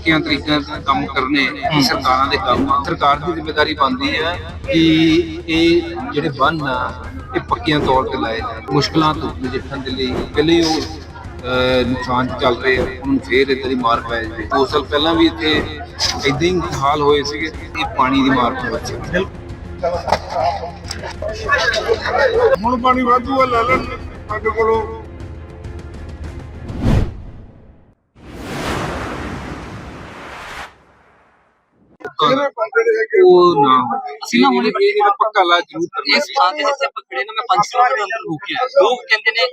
ਪੱਕਿਆਂ ਤਰੀਕਿਆਂ ਨਾਲ ਕੰਮ ਕਰਨੇ ਸਰਕਾਰਾਂ ਦੇ ਕੰਮ ਆ। ਸਰਕਾਰ ਦੀ ਜ਼ਿੰਮੇਵਾਰੀ ਬਣਦੀ ਹੈ ਕਿ ਇਹ ਜਿਹੜੇ ਬੰਨ ਆ ਇਹ ਪੱਕਿਆਂ ਤੌਰ ਤੇ ਲਾਏ ਜਾਣ। ਮੁਸ਼ਕਲਾਂ ਤੋਂ ਨਜਿੱਠਣ ਦੇ ਲਈ ਪਹਿਲੇ ਉਹ ਅਹ, ਨੁਕਸਾਨ 'ਚ ਚੱਲ ਰਹੇ ਆ। ਉਹਨਾਂ ਫੇਰ ਇਦਾਂ ਦੀ ਮਾਰ ਪੈ ਜਾਵੇ। ਦੋ ਸਾਲ ਪਹਿਲਾਂ ਵੀ ਇੱਥੇ ਇਦਾਂ ਹੀ ਹਾਲ ਹੋਏ ਸੀਗੇ ਇਹ ਪਾਣੀ ਦੀ ਮਾਰ ਤੋਂ ਬਚੇ। ਹੁਣ ਪਾਣੀ ਵਾਧੂ ਆ ਲੈ ਲੈਣ। ਸਾਡੇ ਕੋਲੋਂ ਉਹ ਨਾ। ਅਸੀਂ ਨਾ ਹੁਣੇ ਇਹ ਜਿਹੜਾ ਪੱਕਾ ਲਾ ਜ਼ਰੂਰ ਕਰਨਾ। ਇਸ ਥਾਂ ਤੇ ਜਿੱਥੇ ਆਪਾਂ ਖੜੇ ਨਾ ਮੈਂ 5 ਕਿਲੋਮੀਟਰ ਦੇ ਅੰਦਰ ਰੁਕ ਗਿਆ। ਲੋਕ ਕਹਿੰਦੇ ਨੇ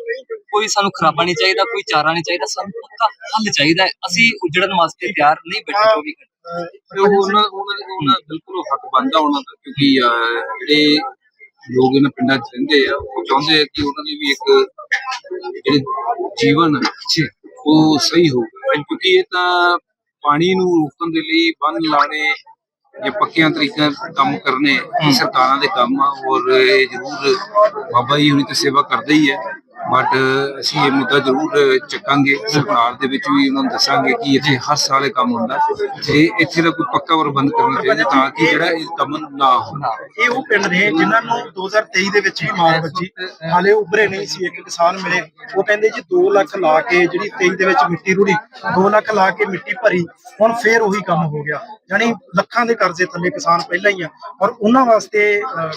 ਕੋਈ ਸਾਨੂੰ ਖਰਾਬਾ ਨਹੀਂ ਚਾਹੀਦਾ ਕੋਈ ਚਾਰਾ ਨਹੀਂ ਚਾਹੀਦਾ ਸਾਨੂੰ ਪੱਕਾ ਹੱਲ ਚਾਹੀਦਾ ਹੈ। ਅਸੀਂ ਉਜੜਨ ਵਾਸਤੇ ਤਿਆਰ ਨਹੀਂ ਬੈਠੇ 24 ਘੰਟੇ। ਤੇ ਉਹ ਉਹਨਾਂ ਉਹਨਾਂ ਦੇ- ਉਹਨਾਂ ਦਾ ਬਿਲਕੁਲ ਉਹ ਹੱਕ ਬਣਦਾ ਉਹਨਾਂ ਦਾ ਕਿਉਂਕਿ ਅਹ, ਜਿਹੜੇ ਲੋਕ ਇਹਨਾਂ ਪਿੰਡਾਂ 'ਚ ਰਹਿੰਦੇ ਆ ਉਹ ਚਾਹੁੰਦੇ ਆ ਕਿ ਉਹਨਾਂ ਦੀ ਵੀ ਇੱਕ ਜਿਹੜੇ ਜੀਵਨ ਅੱਛੇ ਉਹ ਸਹੀ ਹੋਵੇ ਕਿਉਂਕਿ ਇਹ ਤਾਂ ਪਾਣੀ ਨੂੰ ਰੋਕਣ ਦੇ ਲਈ ਬੰਨ ਲਾਣੇ ਜਾਂ ਪੱਕਿਆਂ ਤਰੀਕਿਆਂ ਨਾਲ ਕੰਮ ਕਰਨੇ ਸਰਕਾਰਾਂ ਦੇ ਕੰਮ ਆ ਔਰ ਇਹ ਜ਼ਰੂਰ ਬਾਬਾ ਜੀ ਹੁਣੀ ਤੇ ਸੇਵਾ ਕਰਦੇ ਹੀ ਹੈ ਬਟ ਅਸੀਂ ਇਹ ਮੁੱਦਾ ਜ਼ਰੂਰ ਚੱਕਾਂਗੇ ਸਰਕਾਰ ਦੇ ਵਿੱਚ ਵੀ ਉਹਨਾਂ ਨੂੰ ਦੱਸਾਂਗੇ ਕਿ ਇੱਥੇ ਹਰ ਸਾਲ ਇਹ ਕੰਮ ਹੁੰਦਾ। ਤੇ ਇੱਥੇ ਦਾ ਕੋਈ ਪੱਕਾ ਪ੍ਰਬੰਧ ਕਰਨਾ ਚਾਹੀਦਾ ਤਾਂ ਕਿ ਜਿਹੜਾ ਇਹ ਕੰਮ ਨਾ ਹੋਵੇ ਇਹ ਉਹ ਪਿੰਡ ਨੇ ਜਿਨ੍ਹਾਂ ਨੂੰ 2023 ਦੇ ਵਿੱਚ ਹੀ ਮਾਰ ਵੱਜੀ। ਹਾਲੇ ਉਭਰੇ ਨਹੀਂ ਸੀ ਇੱਕ ਕਿਸਾਨ ਮਿਲੇ। ਉਹ ਕਹਿੰਦੇ ਜੀ 2 ਲੱਖ ਲਾ ਕੇ ਜਿਹੜੀ 23 ਦੇ ਵਿੱਚ ਮਿੱਟੀ ਰੁੜੀ 2 ਲੱਖ ਲਾ ਕੇ ਮਿੱਟੀ ਭਰੀ ਹੁਣ ਫੇਰ ਉਹੀ ਕੰਮ ਹੋ ਗਿਆ। ਯਾਨੀ ਲੱਖਾਂ ਦੇ ਕਰਜ਼ੇ ਥੱਲੇ ਕਿਸਾਨ ਪਹਿਲਾਂ ਹੀ ਆ। ਔਰ ਉਹਨਾਂ ਵਾਸਤੇ ਅਹ,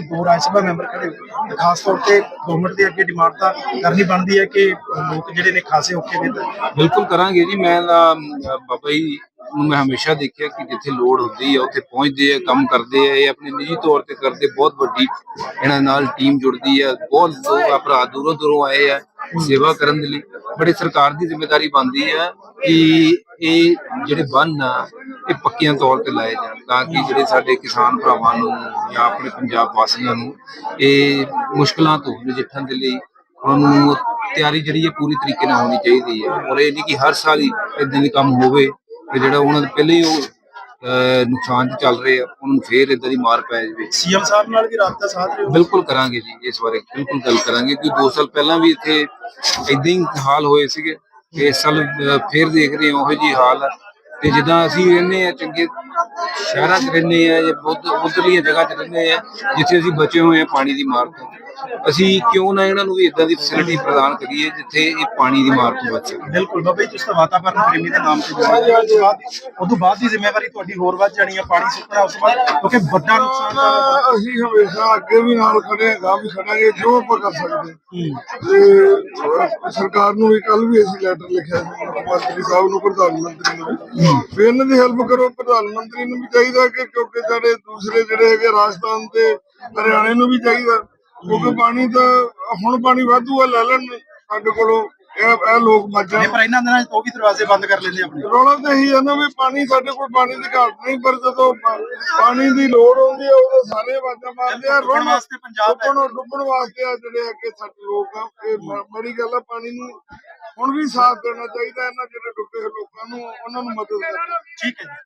ਦੋ ਰਾਜ ਸਭਾ ਮੈਂਬਰ ਖੜੇ ਖਾਸ ਤੌਰ ਤੇ ਗਵਰਨਮੈਂਟ ਦੇ ਅੱਗੇ ਡਿਮਾਂਡ ਤਾਂ ਕਰਨੀ ਬਣਦੀ ਹੈ ਕਿ ਲੋਕ ਜਿਹੜੇ ਨੇ ਖਾਸੇ ਔਖੇ ਨੇ ਬਿਲਕੁਲ ਕਰਾਂਗੇ ਜੀ। ਮੈਂ ਬਾਬਾ ਜੀ ਨੂੰ ਮੈਂ ਹਮੇਸ਼ਾ ਦੇਖਿਆ ਕਿ ਜਿੱਥੇ ਲੋੜ ਹੁੰਦੀ ਹੈ, ਉੱਥੇ ਪਹੁੰਚਦੇ ਆ, ਕੰਮ ਕਰਦੇ ਆ, ਇਹ ਆਪਣੇ ਨਿੱਜੀ ਤੌਰ ਤੇ ਕਰਦੇ, ਬਹੁਤ ਵੱਡੀ ਇਹਨਾਂ ਨਾਲ ਟੀਮ ਜੁੜਦੀ ਹੈ ਬਹੁਤ ਲੋਕ ਭਰਾ ਦੂਰੋਂ ਦੂਰੋਂ ਆਏ ਆ ਸੇਵਾ ਕਰਨ ਦੇ ਲਈ। ਬੜੀ ਸਰਕਾਰ ਦੀ ਜ਼ਿੰਮੇਵਾਰੀ ਬਣਦੀ ਹੈ ਕਿ ਇਹ ਜਿਹੜੇ ਬੰਨ ਆ, ਇਹ ਪੱਕਿਆਂ ਤੌਰ ਤੇ ਲਾਏ ਜਾਣ ਤਾਂ ਕਿ ਜਿਹੜੇ ਸਾਡੇ ਕਿਸਾਨ ਭਰਾਵਾਂ ਨੂੰ ਜਾਂ ਆਪਣੇ ਪੰਜਾਬ ਵਾਸੀਆਂ ਨੂੰ ਇਹ ਮੁਸ਼ਕਲਾਂ ਤੋਂ ਨਜਿੱਠਣ ਦੇ ਲਈ ਉਹਨਾਂ ਨੂੰ ਤਿਆਰੀ ਜਿਹੜੀ ਹੈ ਪੂਰੀ ਤਰੀਕੇ ਨਾਲ ਹੋਣੀ ਚਾਹੀਦੀ ਹੈ। ਔਰ ਇਹ ਨਹੀਂ ਕਿ ਹਰ ਸਾਲ ਹੀ ਇਦਾਂ ਦੇ ਕੰਮ ਹੋਵੇ ਤੇ ਜਿਹੜਾ ਉਹਨਾਂ ਦੇ ਪਹਿਲੇ ਹੀ ਉਹ ਅਹ, ਨੁਕਸਾਨ 'ਚ ਚੱਲ ਰਹੇ ਆ ਉਹਨਾਂ ਨੂੰ ਫੇਰ ਇਦਾਂ ਦੀ ਮਾਰ ਪੈ ਜਾਵੇ। ਸੀਐਮ ਸਾਹਿਬ ਨਾਲ ਵੀ ਰਾਬਤਾ ਸਾਧ ਰਹੇ ਹੋ? ਬਿਲਕੁਲ ਕਰਾਂਗੇ ਜੀ ਇਸ ਬਾਰੇ ਬਿਲਕੁਲ ਗੱਲ ਕਰਾਂਗੇ ਕਿ ਦੋ ਸਾਲ ਪਹਿਲਾਂ ਵੀ ਇੱਥੇ ਇਦਾਂ ਹੀ ਹਾਲ ਹੋਏ ਸੀਗੇ ਤੇ ਇਸ ਸਾਲ ਅਹ, ਫੇਰ ਦੇਖ ਰਹੇ ਹਾਂ ਉਹੋ ਜੀ ਹਾਲ ਆ। ਤੇ ਜਿੱਦਾਂ ਅਸੀਂ ਰਹਿੰਦੇ ਆ ਚੰਗੇ ਸ਼ਹਿਰਾਂ 'ਚ ਰਹਿੰਦੇ ਆ ਜਾਂ ਬਹੁਤ ਉਧਰਲੀਆਂ ਜਗ੍ਹਾ 'ਚ ਰਹਿੰਦੇ ਆ ਜਿੱਥੇ ਅਸੀਂ ਬਚੇ ਹੋਏ ਆ ਪਾਣੀ ਦੀ ਮਾਰ ਤੋਂ। ਅਸੀਂ ਕਿਉਂ ਨਾ ਇਹਨਾਂ ਨੂੰ ਵੀ ਇਦਾਂ ਦੀ ਫੈਸਿਲਿਟੀ ਪ੍ਰਦਾਨ ਕਰੀਏ ਜਿੱਥੇ ਇਹ ਪਾਣੀ ਦੀ ਮਾਰ ਤੋਂ ਬਚ ਸਕੇ। ਬਿਲਕੁਲ ਬਾਬਾ ਜੀ ਤੁਸੀਂ ਤਾਂ ਵਾਤਾਵਰਨ ਪ੍ਰੇਮੀ ਦੇ ਨਾਮ ਤੇ। ਉਸ ਤੋਂ ਬਾਅਦ ਉਸ ਤੋਂ ਬਾਅਦ ਦੀ ਜ਼ਿੰਮੇਵਾਰੀ ਤੁਹਾਡੀ ਹੋਰ ਵੱਧ ਜਾਣੀ ਹੈ ਪਾਣੀ ਸੁੱਕਣਾ ਉਸ ਤੋਂ ਬਾਅਦ ਕਿਉਂਕਿ ਵੱਡਾ ਨੁਕਸਾਨ ਅਸੀਂ ਹਮੇਸ਼ਾ ਅੱਗੇ ਵੀ ਨਾਲ ਖੜੇ ਹਾਂ ਗਾਂ ਵੀ ਖੜਾਂਗੇ ਜੋ ਆਪਾਂ ਕਰ ਸਕਦੇ ਹੂੰ, ਤੇ ਸਰਕਾਰ ਨੂੰ ਵੀ ਕੱਲ ਵੀ ਅਸੀਂ ਲੈਟਰ ਲਿਖਿਆ ਸੀ ਮੰਤਰੀ ਸਾਹਿਬ ਨੂੰ ਪ੍ਰਧਾਨ ਮੰਤਰੀ ਨੂੰ ਵੀ। ਇਹਨਾਂ ਦੀ ਹੈਲਪ ਕਰੋ ਪ੍ਰਧਾਨ ਮੰਤਰੀ ਨੂੰ ਵੀ ਚਾਹੀਦਾ ਕਿ ਕਿਉਂਕਿ ਸਾਡੇ ਦੂਸਰੇ ਜਿਹੜੇ ਹੈਗੇ ਰਾਜਸਥਾਨ ਤੇ ਹਰਿਆਣੇ ਨੂੰ ਵੀ ਚਾਹੀਦਾ। ਕਿਉਂਕਿ ਪਾਣੀ ਤਾਂ ਹੁਣ ਪਾਣੀ ਵਾਧੂ ਆ ਲੈ ਲੈਣ ਸਾਡੇ ਕੋਲੋਂ ਇਹ ਇਹ ਲੋਕ ਜਾਣ ਨਹੀਂ ਪਰ ਇਹਨਾਂ ਦਿਨਾਂ 'ਚ ਉਹ ਵੀ ਦਰਵਾਜ਼ੇ ਬੰਦ ਕਰ ਲੈਂਦੇ ਆਪਣੇ। ਰੌਲਾ ਤਾਂ ਇਹੀ ਹੈ ਨਾ ਵੀ ਪਾਣੀ ਸਾਡੇ ਕੋਲ ਪਾਣੀ ਦੀ ਘਾਟ ਨਹੀਂ ਪਰ ਜਦੋਂ ਪਾ- ਪਾਣੀ ਦੀ ਲੋੜ ਹੁੰਦੀ ਹੈ ਉਦੋਂ ਸਾਰੇ ਆਵਾਜ਼ਾਂ ਮਾਰਦੇ ਆ। ਡੁੱਬਣ ਵਾਸਤੇ ਪੰਜਾਬ ਹੈ। ਡੁੱਬਣ ਡੁੱਬਣ ਵਾਸਤੇ ਆ ਜਿਹੜੇ ਅੱਗੇ ਸਾਡੇ ਲੋਕ ਆ ਇਹ ਬ- ਬੜੀ ਗੱਲ ਆ ਪਾਣੀ ਨੂੰ ਹੁਣ ਵੀ ਸਾਥ ਦੇਣਾ ਚਾਹੀਦਾ ਇਹਨਾਂ ਜਿਹੜੇ ਡੁੱਬੇ ਲੋਕਾਂ ਨੂੰ ਉਹਨਾਂ ਨੂੰ ਮਦਦ ਕਰਨੀ ਠੀਕ ਹੈ ਜੀ।